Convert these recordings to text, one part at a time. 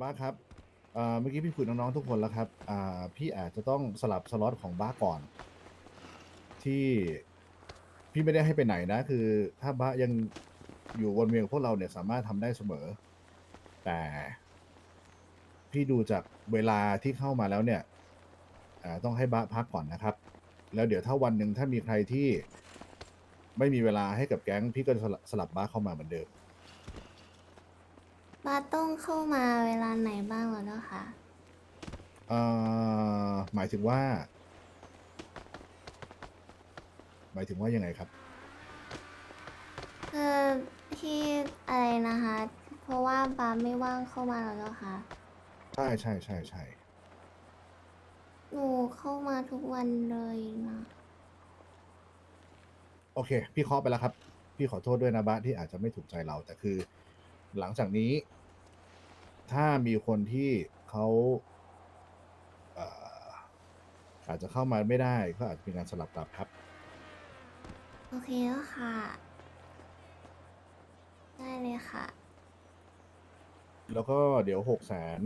บ้าครับเอ่อเมื่อกี้พี่คุยน้องๆทุกคนแล้วครับอ่าพี่อาจจะต้องสลับสล็อตของบ้าก่อน ที่พี่ไม่ได้ให้ไปไหนนะ คือ ถ้าบ้ายังอยู่วนเวียนกับพวกเราเนี่ยสามารถทำได้เสมอ แต่พี่ดูจากเวลาที่เข้ามาแล้วเนี่ยอ่าต้องให้บ้าพักก่อนนะครับ แล้วเดี๋ยวถ้าวันหนึ่งถ้ามีใครที่ไม่มีเวลาให้กับแก๊ง พี่ก็สลับสลับบ้าเข้ามาเหมือนเดิม บาสต้องเข้ามาเวลาไหนบ้างเหรอเจ้าคะเอ่อหมายถึงว่า หมายถึงว่ายังไงครับ คือที่อะไรนะคะ เพราะว่าบาสไม่ว่างเข้ามาแล้วเจ้าคะใช่ใช่ใช่ใช่หนูเข้ามาทุกวันเลยนะโอเค พี่เคาะไปแล้วครับ พี่ขอโทษด้วยนะบะที่อาจจะไม่ถูกใจเราแต่คือ หลังจากนี้ ถ้ามีคนที่เขาเอ่ออาจจะเข้ามาไม่ได้ก็อาจจะมีการสลับกลับครับ โอเคแล้วค่ะ ได้เลยค่ะ แล้วก็เดี๋ยวหกแสน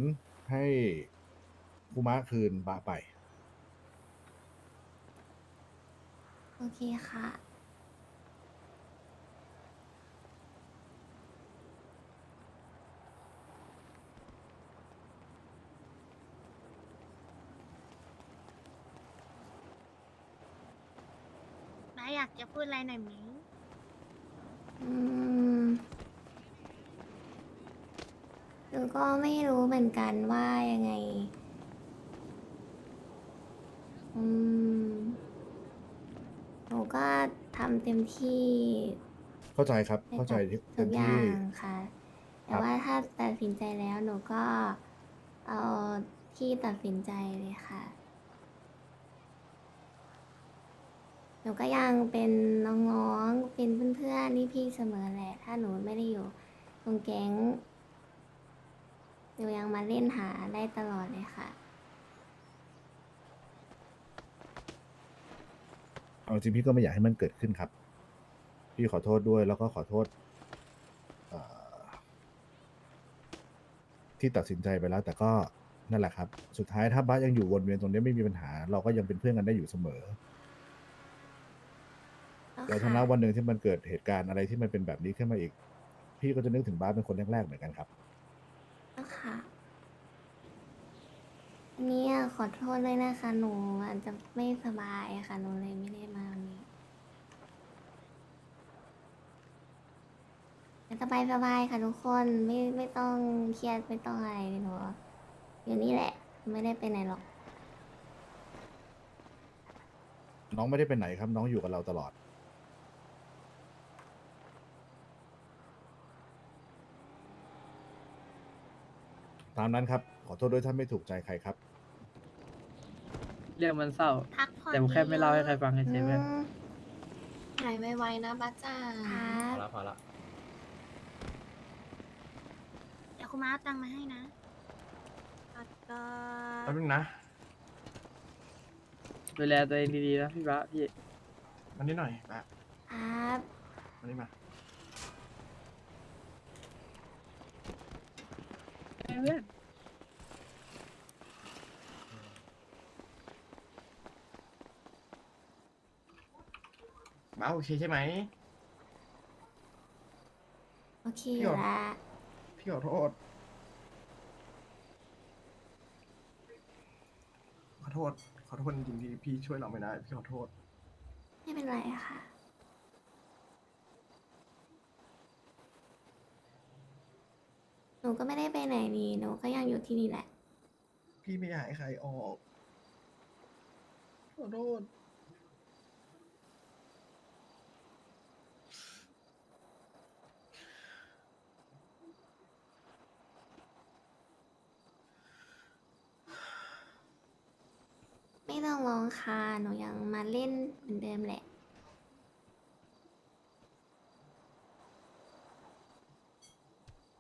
ให้คุมะคืนบะไป โอเคค่ะ น้าอยาก จะพูดอะไรหน่อยไหมอืมหนูก็ไม่รู้เหมือนกันว่ายังไง อืม หนูก็ทำเต็มที่ เข้าใจครับให้เข้าใจกับเต็ทุมกอที่ ย่างค่ะแต่ครับว่าถ้าตัดสินใจแล้วหนูก็เอาที่ตัดสินใจเลยค่ะ นูก็ยังเป็นน้องๆ เป็นเพื่อนๆนี่พี่เสมอแหละ ถ้าหนูไม่ได้อยู่ตรงแก๊งหนูยังมาเล่นหาได้ตลอดเลยค่ะ เอาจริงพี่ก็ไม่อยากให้มันเกิดขึ้นครับ พี่ขอโทษด้วยแล้วก็ขอโทษเอ่อที่ตัดสินใจไปแล้ว แต่ก็นั่นแหละครับ สุดท้ายถ้าบ้าสยังอยู่วนเวียนตรงนี้ไม่มีปัญหา เราก็ยังเป็นเพื่อนกันได้อยู่เสมอ แต่ถ้าณวันหนึ่งที่มันเกิดเหตุการณ์อะไรที่มันเป็นแบบนี้ขึ้นมาอีก พี่ก็จะนึกถึงบ้าสเป็นคนแรกๆเหมือนกันครับ ค่ะอันนี้อะขอโทษด้วยนะคะหนูอาจจะไม่สบายอะค่ะหนูเลยไม่ได้มาวันนี้สบายสบายๆค่ะทุกคนไม่ไม่ต้องเครียดไม่ต้องอะไรเลยหนูอยู่นี่แหละ ไม่ได้ไปไหนหรอก น้องไม่ได้ไปไหนครับ น้องอยู่กับเราตลอด ตามนั้นครับ ขอโทษด้วยถ้าไม่ถูกใจใครครับ เรื่องมันเศร้า พักผ่อนแต่ผมแค่ไม่เล่าให้ใครฟังอืเฉยๆเพื่อนมหายไวๆนะบ้าจ้าครับพอละพอละเดี๋ยวคุณม้าเอาตังค์มาให้นะแล้วก็แป๊บนึงนะดูแลตัวเองดีๆนะพี่บะพี่มานี่หน่อยมาครับมานี่มา เพื่อนมาโอเคใช่ไหม โอเคอยู่ละพี่ขอโทษ ขอโทษ ขอโทษจริงๆที่พี่ช่วยเราไม่ได้ พี่ขอโทษ ไม่เป็นไรค่ะ นูก็ไม่ได้ไปไหนนี่หนูก็ยังอยู่ที่นี่แหละ พี่ไม่อยากให้ใครออกขอโทษไม่ต้องร้องค่ะหนูยังมาเล่นเหมือนเดิมแหละ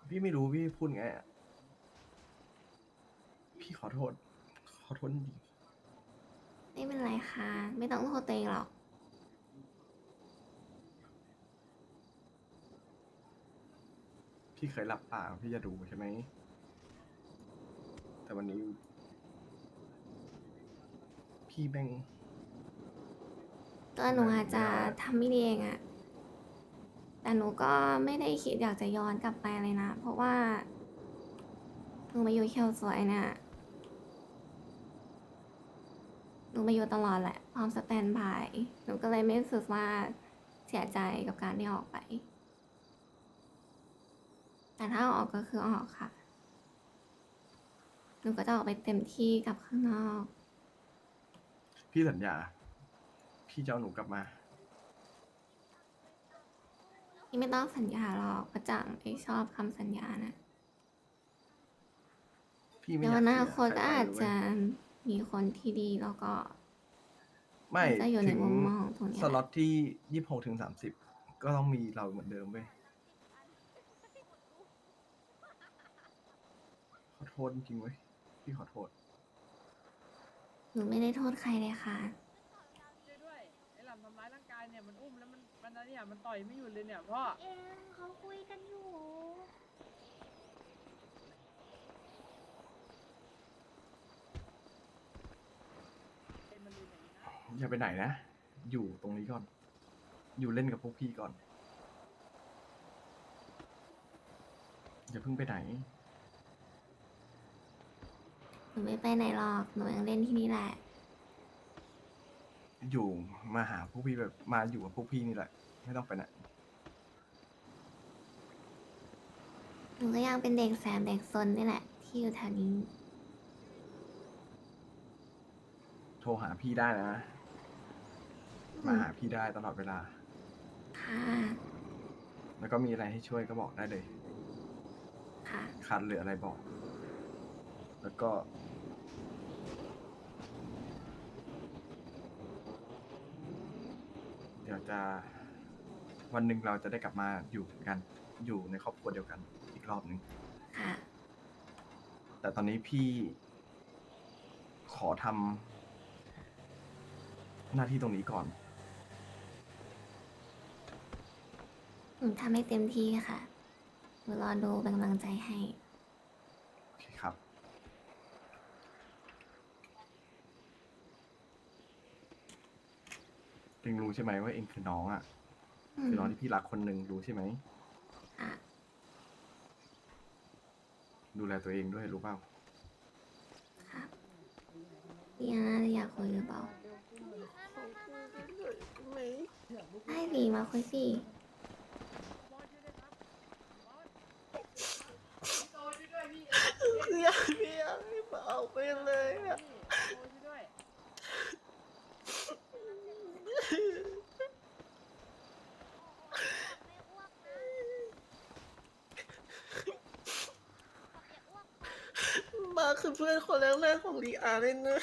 พี่ไม่รู้พี่พูดไงอะพี่ขอโทษ ขอโทษจริงไม่เป็นไรค่ะ ไม่ต้องโทษตัวเองหรอก พี่เคยหลับตาพี่จะดูใช่ไหมวันนี้ พี่แม่งตัวหนูอาจจะทำไม่ดีเองอะ แต่หนูก็ไม่ได้คิดอยากจะย้อนกลับไปเลยนะ เพราะว่าหนูมาอยู่เคียวสวยเนี่ยหนูมาอยู่ตลอดแหละพร้อมสแตนบายหนูก็เลยไม่รู้สึกว่าเสียใจกับการที่ออกไป แต่ถ้าออกก็คือออกค่ะ หนูก็จะออกไปเต็มที่กับข้างนอก พี่สัญญา พี่จะเอาหนูกลับมา พี่ไม่ต้องสัญญาหรอกประจังไม่ชอบคำสัญญานะพี่ไม่เดี๋ยอวยากอนาเสียคตก็ใรไปอาจเลยจะมีคนที่ดีแล้วก็ ไม่จะอยู่ในถึงมุมมองตรงเนี้ย สล็อตที่ยี่สิบหกถึงสามสิบก็ต้องมีเราเหมือนเดิมเว้ยขอโทษจริงๆเว้ยพี่ขอโทษ หนูไม่ได้โทษใครเลยค่ะ นมันอะไรเนี่ยมันต่อยไม่หยุดเลยเนี่ยพ่อเองเขาคุยกันอยู่มันดูอย่างนี้นะอย่าไปไหนนะ อยู่ตรงนี้ก่อน อยู่เล่นกับพวกพี่ก่อน อย่าเพิ่งไปไหน หนูไม่ไปไหนหรอก หนูยังเล่นที่นี่แหละ อยู่มาหาพวกพี่แบบมาอยู่กับพวกพี่นี่แหละ ไม่ต้องไปไหนหนูก็ยังเป็นเด็กแสบเด็กซนนี่แหละ ที่อยู่แถวนี้ โทรหาพี่ได้นะ มาหาพี่ได้ตลอดเวลา ค่ะ แล้วก็มีอะไรให้ช่วยก็บอกได้เลยค่ะ ขาดเหลืออะไรบอก แล้วก็ ดี๋ยวจะ วันหนึ่งเราจะได้กลับมาอยู่กันอยู่ในครอบครัวเดียวกันอีกรอบหนึ่งค่ะ แต่ตอนนี้พี่ขอทำหน้าที่ตรงนี้ก่อน หนูทำให้เต็มที่ค่ะหนูรอดูเป็นกำลังใจให้ โอเคครับ เองรู้ใช่ไหมว่าเองคือน้องอะ อืคือมน้องที่พี่รักคนหนึ่งรู้ใช่ไหม ค่ะดูแลตัวเองด้วยรู้เปล่า ครับพี่อาน่าจะอยากคุยหรือเปล่าได้ดีมาคุยสิอยากพี่อยากให้เบาไปเลยอะ ช่วยด้วย มาคือเพื่อนคนแรกๆของลีอาเลยนะ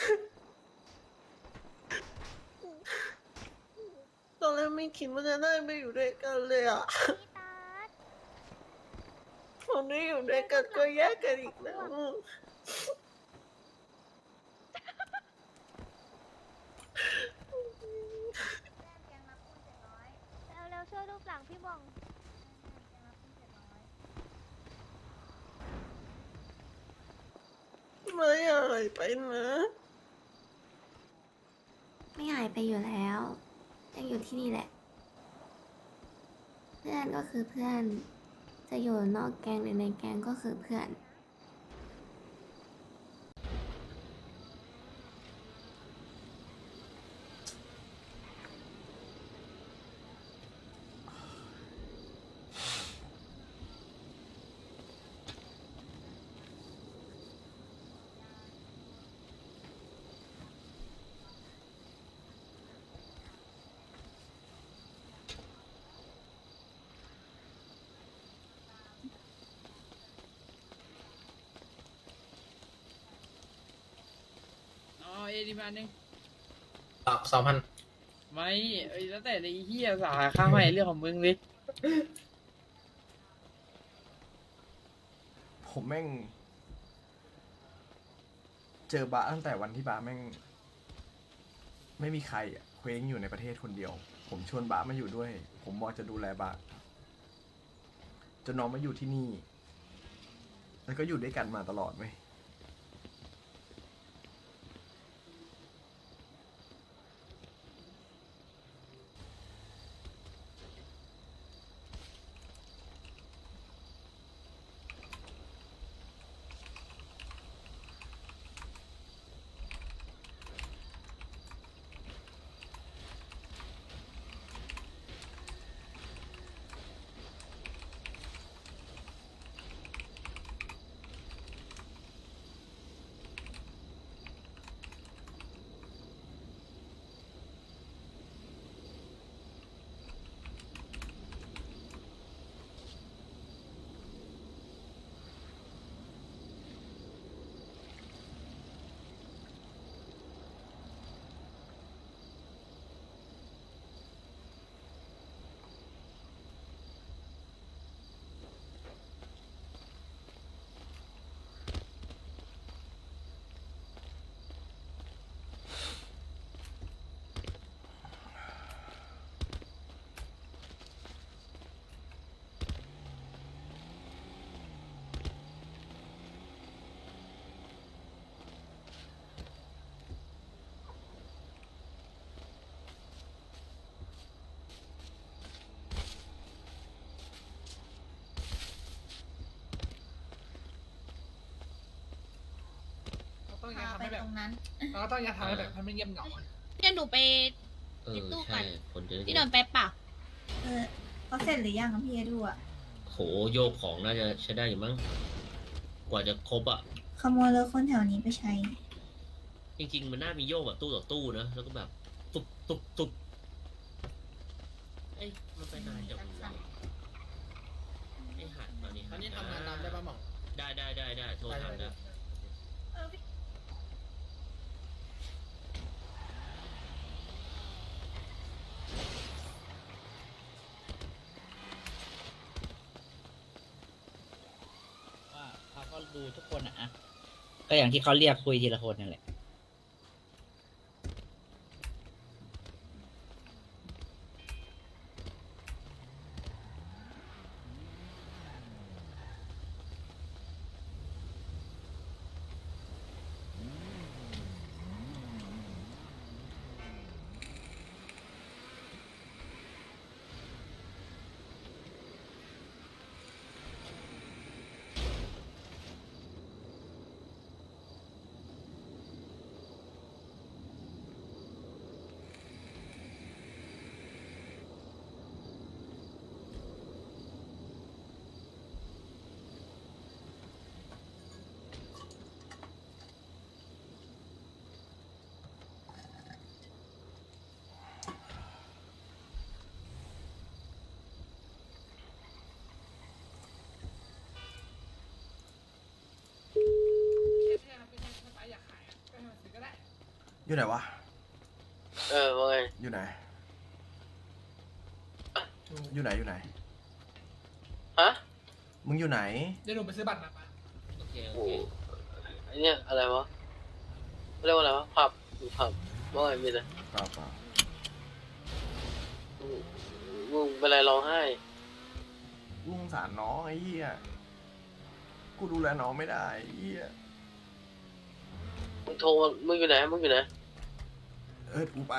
ตอนแรกไม่คิดว่าจะได้ไปอยู่ด้วยกันเลยอะพี่ตาดพอได้อยู่ด้วยกันก็แยกกันอีกแล้วเร็วๆช่วยรูปหลังพี่บอง ไม่หายไปนะ ไม่หายไปอยู่แล้ว ยังอยู่ที่นี่แหละ เพื่อนก็คือเพื่อน จะอยู่นอกแกงหรือในแกงก็คือเพื่อน ดีมาหนึ่งสองพันไม่เอ้ยแล้วแต่ในเฮียสาขาข้างใหม่เรื่องของมึงเลยผมแม่ง เจอบะตั้งแต่วันที่บะแม่ง ไม่มีใครอะเคว้งอยู่ในประเทศคนเดียว ผมชวนบะมาอยู่ด้วย ผมบอกจะดูแลบะจนน้องมาอยู่ที่นี่ แล้วก็อยู่ด้วยกันมาตลอดไหม ตรงนั้น เราก็ต้องอยากทำให้แบบมันไม่เงียบเหงาเดี๋ยวหนูไป เออในตู้ก่ใช่อนคนจะได้พี่หนนไปเปล่าเออเขาเสร็จหรือยังพี่ดูอะโหโยกของน่าจะใช้ได้อยู่มั้งกว่าจะครบอะ ขโมยรถคนแถวนี้ไปใช้ จริง ๆ มันน่ามีโยกแบบตู้ต่อตู้นะแล้วก็แบบตุบตุบตุบเอ้ยมันไปนานจังวะไอ้หัดตอนนี้อันนี้ทำงานดำได้ป่ะหม่องได้ได้ได้ได้โทรถามได้ ว่าเขาก็ ดูทุกคนอะ ก็อย่างที่เขาเรียกคุยทีละคนนั่นแหละ อยากขายอะก็ให้มันซื้อก็ได้ อยู่ไหนวะ เออว่าไงอยู่ไหน อยู่ไหนอยู่ไหน ฮะมึงอยู่ไหน เดี๋ยวหนูไปซื้อบัตรมาปะโอเคโอโอ้เคไอเนี่ยอะไรวะเรียกว่าอะไรวะผับหรือผับว่าไงมีนะเปล่าเปล่ามึงเป็นไรร้องไห้กูสงสารน้องไอ้เหี้ย กูดูแลน้องไม่ได้ไอ้เหี้ย มึงโทรมามึงอยู่ไหนมึงอยู่ไหน เออกูไป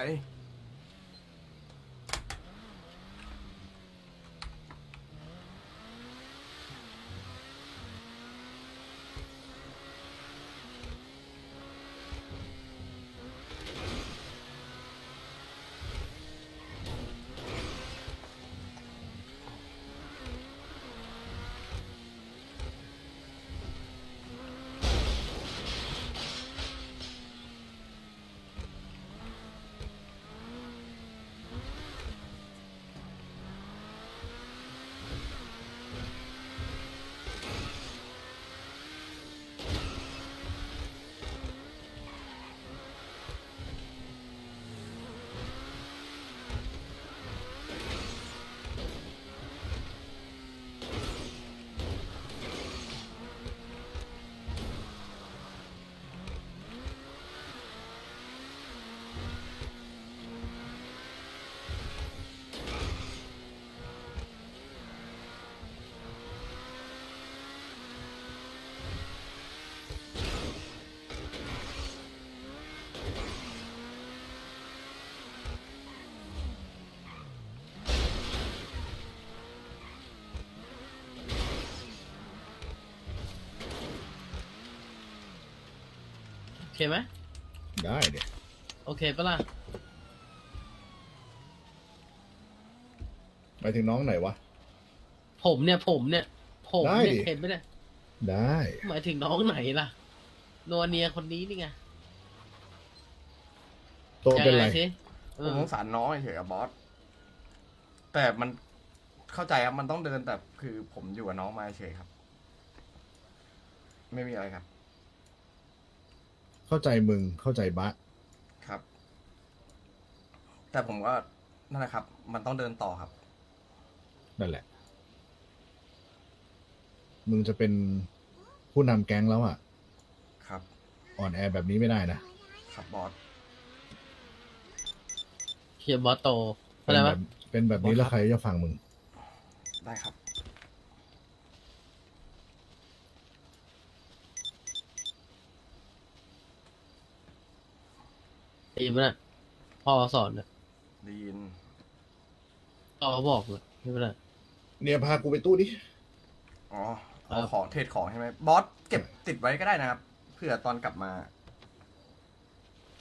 เคไหมได้เดี๋ยวโอเคปะล่ะไปถึงน้องไหนวะ ผมเนี่ยผมเนี่ย ผมได้เนี่ยดิ เห็นไหมเนี่ยได้ หมายถึงน้องไหนล่ะนัวเนียคนนี้นี่ไงโตะเป็นไร ยังไงสิเอผมอสงสารน้องเฉยๆอะบอส แต่มันเข้าใจครับ มันต้องเดินแต่คือผมอยู่กับน้องมาเฉยครับ ไม่มีอะไรครับ เข้าใจมึงเข้าใจบะ ครับ แต่ผมก็นั่นแหละครับ มันต้องเดินต่อครับ นั่นแหละ มึงจะเป็นผู้นำแก๊งแล้วอะ ครับ อ่อนแอแบบนี้ไม่ได้นะ ครับบอส เฮียบอสโตเป็อะนไรแบวะบเป็นแบบนี้แล้วใครจะฟังมึง ได้ครับ ได้ยินไหมน่ะพ่อสอนเนี่ยไดีนพ่อเขาบอกเลยใช่ไหมล่ะ เนี่ยพากูไปตู้ดิอ๋อเอาครับ ของเทรดของใช่ไหมบอสเก็บติดไว้ก็ได้นะครับเผื่อตอนกลับมา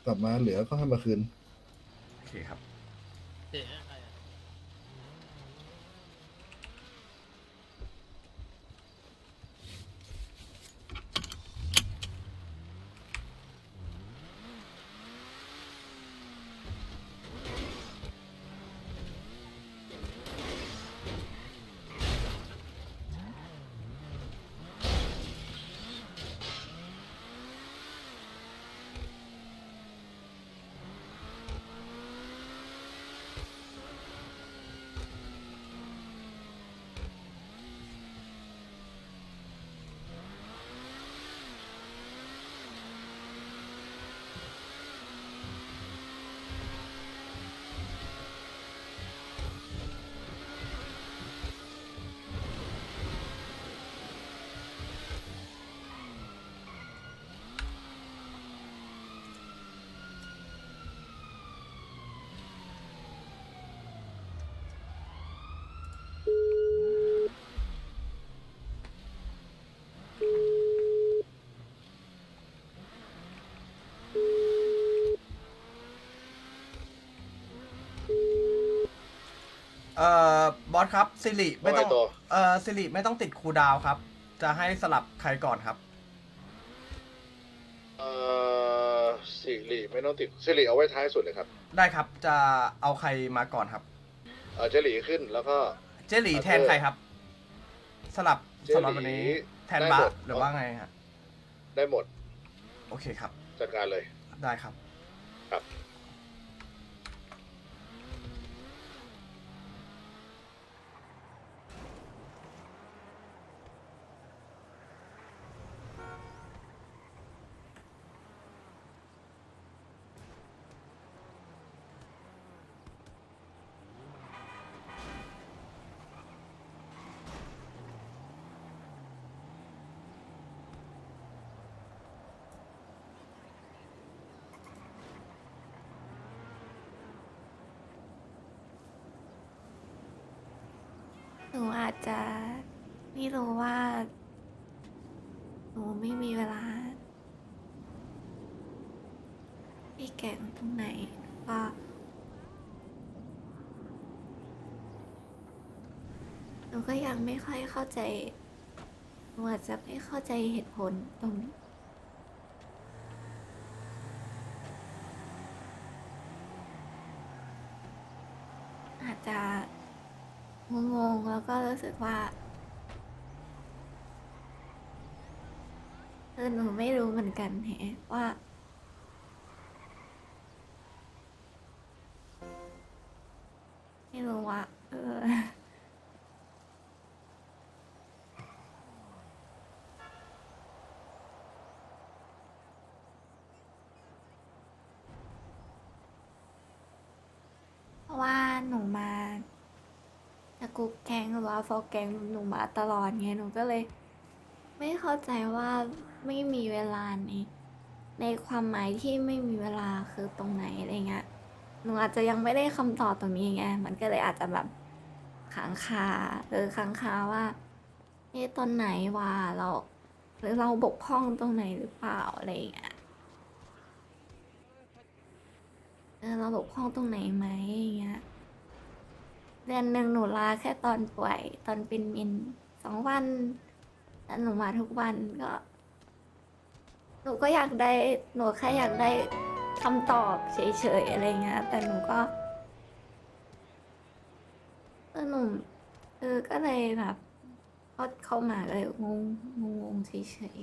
กลับมาเหลือก็ให้มาคืนโอเคครับเดี๋ยวใครอะ เอ่อบอสครับสิริไม่ต้องว่าไงต่อ เอ่อสิริไม่ต้องติดคูลดาวน์ครับ จะให้สลับใครก่อนครับ เอ่อสิริไม่ต้องติดสิริเอาไว้ท้ายสุดเลยครับได้ครับจะเอาใครมาก่อนครับ เออเจหลีขึ้นแล้วก็ เจหลีโอเคแทนใครครับ สลับเจหลีสลับวันนี้ แทนได้บะหมด หรือว่าไงฮะได้หมดโอเคครับ จัดการเลย ได้ครับ ครับ หนูอาจจะไม่รู้ว่า หนูไม่มีเวลาที่แก่งตรงไหนก็หนูก็ยังไม่ค่อยเข้าใจ หนูอาจจะไม่เข้าใจเหตุผลตรงนี้อาจจะ งงๆ แล้วก็รู้สึกว่าเออหนูไม่รู้เหมือนกันแฮะว่า จากแก๊งหรือว่าฟอร์แก๊งหนูมาตลอดไงหนูก็เลย ไม่เข้าใจว่าไม่มีเวลาในในความหมายที่ไม่มีเวลาคือตรงไหนอะไรเงี้ยหนูอาจจะยังไม่ได้คำตอบตรงนี้ไงมันก็เลยอาจจะแบบค้างคาเออค้างคาว่าเอ๊ะตอนไหนวะเราหรือเราบกพร่องตรงไหนหรือเปล่าอะไรเงี้ยเออเราบกพร่องตรงไหนไหมอย่างเงี้ย เดือนหนึ่งหนูลาแค่ตอนป่วย ตอนเป็นมินสองวันแต่หนูมาทุกวันก็ หนูก็อยากได้ หนูแค่อยากได้คำตอบเฉยๆอะไรเงี้ย แต่หนูก็เออหนูเออก็เลยแบบก็เข้ามาเลยงงงงงเฉย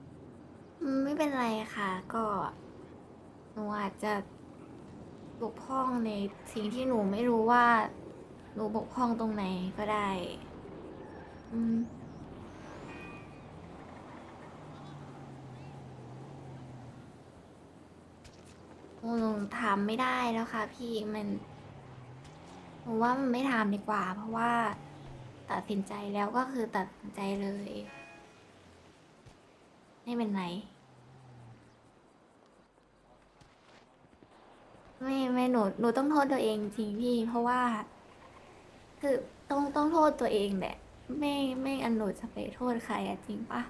ๆไม่เป็นไรค่ะ ก็หนูอาจจะ บกพร่องในสิ่งที่หนูไม่รู้ว่า หนูบกพร่องตรงไหนก็ได้ อืมหนูถามไม่ได้แล้วค่ะ พี่มันหนูว่ามันไม่ถามดีกว่า เพราะว่าตัดสินใจแล้วก็คือตัดสินใจเลย ไม่เป็นไร ไม่ไม่หนูหนูต้องโทษตัวเองจริงพี่ เพราะว่า คือต้องต้องโทษตัวเองแหละไม่ไม่อันหนูจะไปโทษใครอะจริงปะ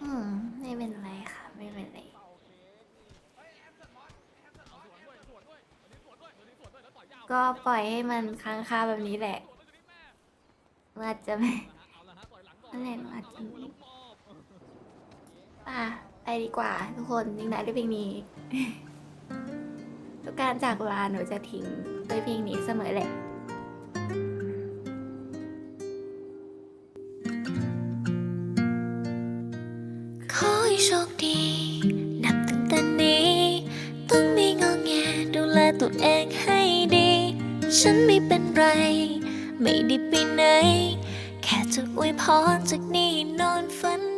อืม ไม่เป็นไรค่ะ ไม่เป็นไรก็ปล่อยให้มันค้างคาแบบนี้แหละมันอาจจะไม่นั่นแหละหนูอาจจะไม่ป่ะไป ดีกว่าทุกคนยิงได้ด้วยเพลงนี้ ทุกการจากลาหนูจะทิ้งด้วยเพลงนี้เสมอแหละขอให้โชคดี นับตั้งแต่นี้ ต้องมีงอแงดูแลตัวเองให้ดี ฉันไม่เป็นไร ไม่ได้ไปไหน แค่จะอวยพรจากนี้นอนฝัน